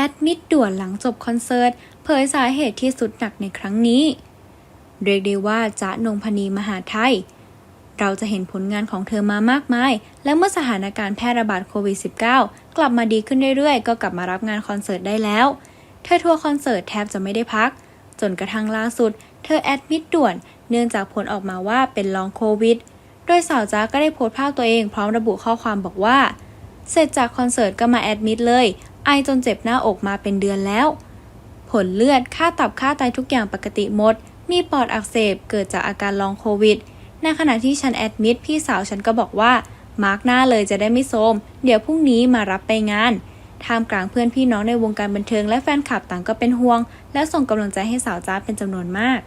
แอดมิดด่วนหลังจบคอนเสิร์ต เผยสาเหตุที่สุดหนักในครั้งนี้ เรียกได้ว่าจ๊ะนงพนีมหาไทย เราจะเห็นผลงานของเธอมามากมาย และเมื่อสถานการณ์แพร่ระบาดโควิด -19 กลับมาดีขึ้นเรื่อยๆ ก็กลับมารับงานคอนเสิร์ตได้แล้ว เธอทัวร์คอนเสิร์ตแทบจะไม่ได้พัก จนกระทั่งล่าสุด เธอแอดมิดด่วน เนื่องจากผลออกมาว่าเป็นลองโควิด โดยสาวจ้าก็ได้โพสต์ภาพตัวเองพร้อมระบุข้อความบอกว่า เสร็จจากคอนเสิร์ตก็มาแอดมิดเลย ไอจนเจ็บหน้าอกมาเป็นเดือนแล้ว ผลเลือด ค่าตับ ค่าไตทุกอย่างปกติหมด มีปอดอักเสบเกิดจากอาการลองโควิด ในขณะที่ฉันแอดมิดพี่สาวฉันก็บอกว่า มาร์กหน้าเลยจะได้ไม่โทมเดี๋ยวพรุ่งนี้มารับไปงานท่ามกลางเพื่อนพี่น้องในวงการบันเทิงและแฟนคลับต่างก็เป็นห่วง และส่งกำลังใจให้สาวจ้าเป็นจำนวนมาก